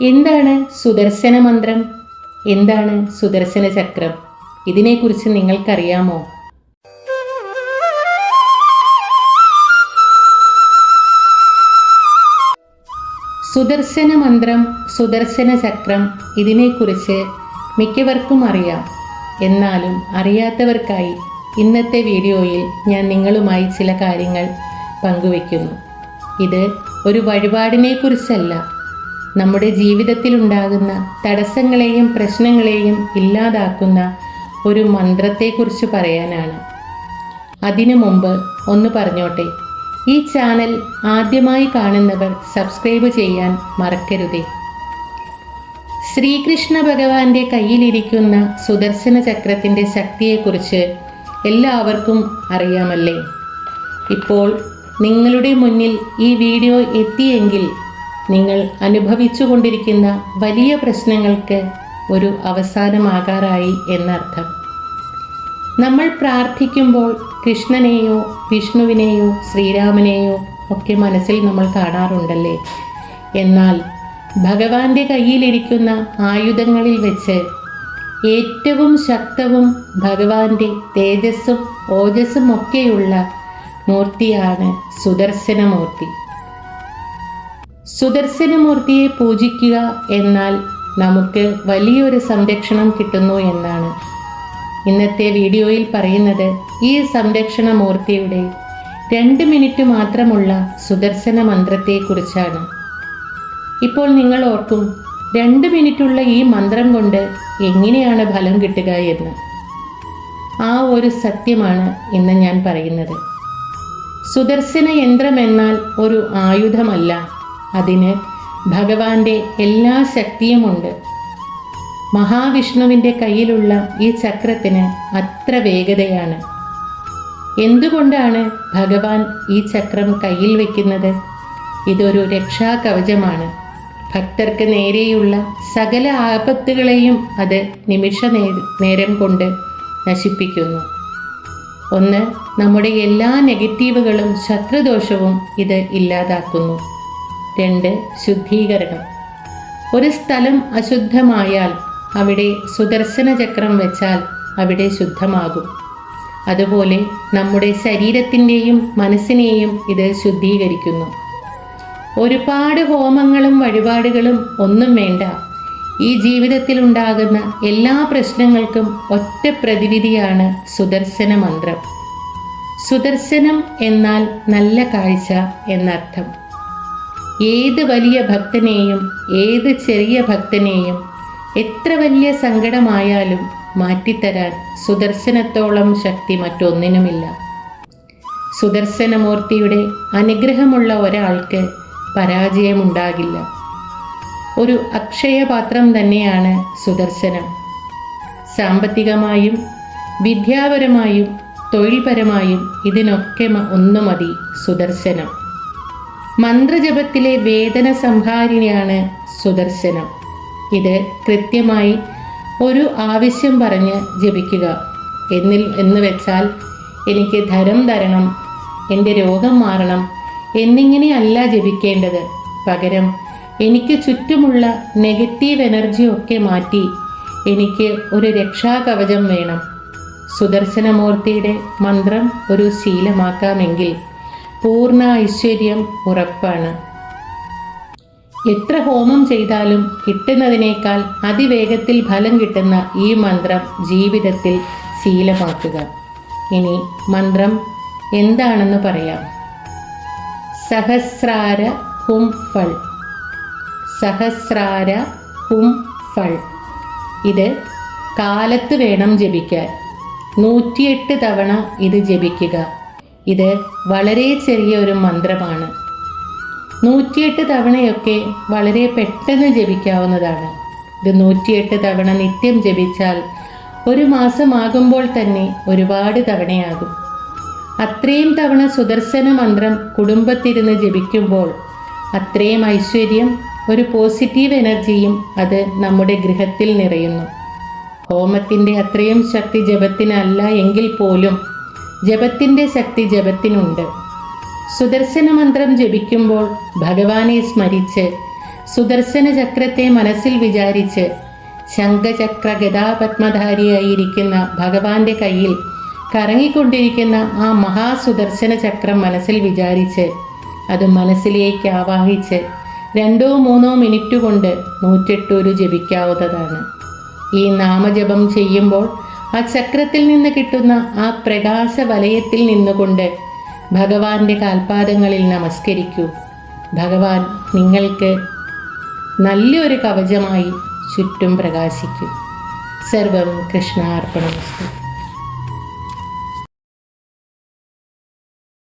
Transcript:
എന്താണ് സുദർശന മന്ത്രം? എന്താണ് സുദർശന ചക്രം? ഇതിനെക്കുറിച്ച് നിങ്ങൾക്കറിയാമോ? സുദർശന മന്ത്രം സുദർശന ചക്രം ഇതിനെക്കുറിച്ച് മിക്കവർക്കും അറിയാം. എന്നാലും അറിയാത്തവർക്കായി ഇന്നത്തെ വീഡിയോയിൽ ഞാൻ നിങ്ങളുമായി ചില കാര്യങ്ങൾ പങ്കുവയ്ക്കുന്നു. ഇത് ഒരു വഴിപാടിനെ കുറിച്ചല്ല നമ്മുടെ ജീവിതത്തിൽ ഉണ്ടാകുന്ന തടസ്സങ്ങളെയും പ്രശ്നങ്ങളെയും ഇല്ലാതാക്കുന്ന ഒരു മന്ത്രത്തെക്കുറിച്ച് പറയാനാണ്. അതിനു മുമ്പ് ഒന്ന് പറഞ്ഞോട്ടെ. ഈ ചാനൽ ആദ്യമായി കാണുന്നവർ സബ്സ്ക്രൈബ് ചെയ്യാൻ മറക്കരുതേ. ശ്രീകൃഷ്ണ ഭഗവാന്റെ കയ്യിലിരിക്കുന്ന സുദർശന ചക്രത്തിന്റെ ശക്തിയെക്കുറിച്ച് എല്ലാവർക്കും അറിയാമല്ലേ? ഇപ്പോൾ നിങ്ങളുടെ മുന്നിൽ ഈ വീഡിയോ എത്തിയെങ്കിൽ നിങ്ങൾ അനുഭവിച്ചുകൊണ്ടിരിക്കുന്ന വലിയ പ്രശ്നങ്ങൾക്ക് ഒരു അവസാനമാകാറായി എന്നർത്ഥം. നമ്മൾ പ്രാർത്ഥിക്കുമ്പോൾ കൃഷ്ണനെയോ വിഷ്ണുവിനെയോ ശ്രീരാമനെയോ ഒക്കെ മനസ്സിൽ നമ്മൾ കാണാറുണ്ടല്ലേ? എന്നാൽ ഭഗവാന്റെ കയ്യിലിരിക്കുന്ന ആയുധങ്ങളിൽ വെച്ച് ഏറ്റവും ശക്തവും ഭഗവാന്റെ തേജസ്സും ഓജസ്സും ഒക്കെയുള്ള മൂർത്തിയാണ് സുദർശനമൂർത്തി. സുദർശനമൂർത്തിയെ പൂജിക്കുക എന്നാൽ നമുക്ക് വലിയൊരു സംരക്ഷണം കിട്ടുന്നു എന്നാണ്. ഇന്നത്തെ വീഡിയോയിൽ പറയുന്നത് ഈ സംരക്ഷണ മൂർത്തിയുടെ രണ്ട് മിനിറ്റ് മാത്രമുള്ള സുദർശന മന്ത്രത്തെക്കുറിച്ചാണ്. ഇപ്പോൾ നിങ്ങൾ ഓർക്കും രണ്ട് മിനിറ്റുള്ള ഈ മന്ത്രം കൊണ്ട് എങ്ങനെയാണ് ഫലം കിട്ടുക എന്ന്. ആ ഒരു സത്യമാണ് ഇന്ന് ഞാൻ പറയുന്നത്. സുദർശന യന്ത്രം എന്നാൽ ഒരു ആയുധമല്ല. അതിന് ഭഗവാന്റെ എല്ലാ ശക്തിയുമുണ്ട്. മഹാവിഷ്ണുവിന്റെ കയ്യിലുള്ള ഈ ചക്രത്തിന് അത്ര വേഗതയാണ്. എന്തുകൊണ്ടാണ് ഭഗവാൻ ഈ ചക്രം കയ്യിൽ വയ്ക്കുന്നത് ഇതൊരു രക്ഷാകവചമാണ്. ഭക്തർക്ക് നേരെയുള്ള സകല ആപത്തുകളെയും അത് നിമിഷ നേരം കൊണ്ട് നശിപ്പിക്കുന്നു. ഒന്ന് നമ്മുടെ എല്ലാ നെഗറ്റീവുകളും ശത്രുദോഷവും ഇത് ഇല്ലാതാക്കുന്നു. രണ്ട് ശുദ്ധീകരണം. ഒരു സ്ഥലം അശുദ്ധമായാൽ അവിടെ സുദർശന ചക്രം വെച്ചാൽ അവിടെ ശുദ്ധമാകും. അതുപോലെ നമ്മുടെ ശരീരത്തിന്റെയും മനസ്സിനെയും ഇത് ശുദ്ധീകരിക്കുന്നു. ഒരുപാട് ഹോമങ്ങളും വഴിപാടുകളും ഒന്നും വേണ്ട. ഈ ജീവിതത്തിൽ ഉണ്ടാകുന്ന എല്ലാ പ്രശ്നങ്ങൾക്കും ഒറ്റ പ്രതിവിധിയാണ് സുദർശന മന്ത്രം. സുദർശനം എന്നാൽ നല്ല കാഴ്ച എന്നർത്ഥം. ഏത് വലിയ ഭക്തനെയും ഏത് ചെറിയ ഭക്തനെയും എത്ര വലിയ സങ്കടമായാലും മാറ്റിത്തരാൻ സുദർശനത്തോളം ശക്തി മറ്റൊന്നിനുമില്ല. സുദർശനമൂർത്തിയുടെ അനുഗ്രഹമുള്ള ഒരാൾക്ക് പരാജയമുണ്ടാകില്ല. ഒരു അക്ഷയപാത്രം തന്നെയാണ് സുദർശനം. സാമ്പത്തികമായും വിദ്യാപരമായും തൊഴിൽപരമായും ഇതിനൊക്കെ ഒന്നു മതി സുദർശനം. മന്ത്രജപത്തിലെ വേദന സംഹാരിണിയാണ് സുദർശനം. ഇത് കൃത്യമായി ഒരു ആവശ്യം പറഞ്ഞ് ജപിക്കുക. എന്നിൽ എന്ന് വെച്ചാൽ എനിക്ക് ധരം തരണം എന്റെ രോഗം മാറണം എന്നിങ്ങനെയല്ല ജപിക്കേണ്ടത്. പകരം എനിക്ക് ചുറ്റുമുള്ള നെഗറ്റീവ് എനർജി ഒക്കെ മാറ്റി എനിക്ക് ഒരു രക്ഷാകവചം വേണം. സുദർശനമൂർത്തിയുടെ മന്ത്രം ഒരു ശീലമാക്കാമെങ്കിൽ പൂർണ ഐശ്വര്യം ഉറപ്പാണ്. എത്ര ഹോമം ചെയ്താലും കിട്ടുന്നതിനേക്കാൾ അതിവേഗത്തിൽ ഫലം കിട്ടുന്ന ഈ മന്ത്രം ജീവിതത്തിൽ ശീലമാക്കുക. ഇനി മന്ത്രം എന്താണെന്ന് പറയാം. സഹസ്രാര ഹും ഫൾ. സഹസ്രാര ഹും ഫൾ. ഇത് കാലത്ത് വേണം ജപിക്കാൻ. നൂറ്റിയെട്ട് തവണ ഇത് ജപിക്കുക. ഇത് വളരെ ചെറിയ ഒരു മന്ത്രമാണ്. നൂറ്റിയെട്ട് തവണയൊക്കെ വളരെ പെട്ടെന്ന് ജപിക്കാവുന്നതാണ്. ഇത് നൂറ്റിയെട്ട് തവണ നിത്യം ജപിച്ചാൽ ഒരു മാസമാകുമ്പോൾ തന്നെ ഒരുപാട് തവണയാകും. അത്രയും തവണ സുദർശന മന്ത്രം കുടുംബത്തിരുന്ന് ജപിക്കുമ്പോൾ അത്രയും ഐശ്വര്യം ഒരു പോസിറ്റീവ് എനർജിയും അത് നമ്മുടെ ഗൃഹത്തിൽ നിറയുന്നു. ഹോമത്തിന്റെ അത്രയും ശക്തി ജപത്തിനല്ല എങ്കിൽ പോലും ജപത്തിന്റെ ശക്തി ജപത്തിനുണ്ട്. സുദർശന മന്ത്രം ജപിക്കുമ്പോൾ ഭഗവാനെ സ്മരിച്ച് സുദർശന ചക്രത്തെ മനസ്സിൽ വിചാരിച്ച് ശംഖചക്ര ഗതാപത്മധാരിയായിരിക്കുന്ന ഭഗവാന്റെ കയ്യിൽ കറങ്ങിക്കൊണ്ടിരിക്കുന്ന ആ മഹാസുദർശന ചക്രം മനസ്സിൽ വിചാരിച്ച് അത് മനസ്സിലേക്ക് ആവാഹിച്ച് രണ്ടോ മൂന്നോ മിനിറ്റ് കൊണ്ട് നൂറ്റെട്ടൂര് ജപിക്കാവുന്നതാണ്. ഈ നാമജപം ചെയ്യുമ്പോൾ ആ ചക്രത്തിൽ നിന്ന് കിട്ടുന്ന ആ പ്രകാശ വലയത്തിൽ നിന്നുകൊണ്ട് ഭഗവാന്റെ കാൽപാദങ്ങളിൽ നമസ്കരിക്കൂ. ഭഗവാൻ നിങ്ങൾക്ക് നല്ലൊരു കവചമായി ചുറ്റും പ്രകാശിക്കും. സർവം കൃഷ്ണാർപ്പണമസ്തു.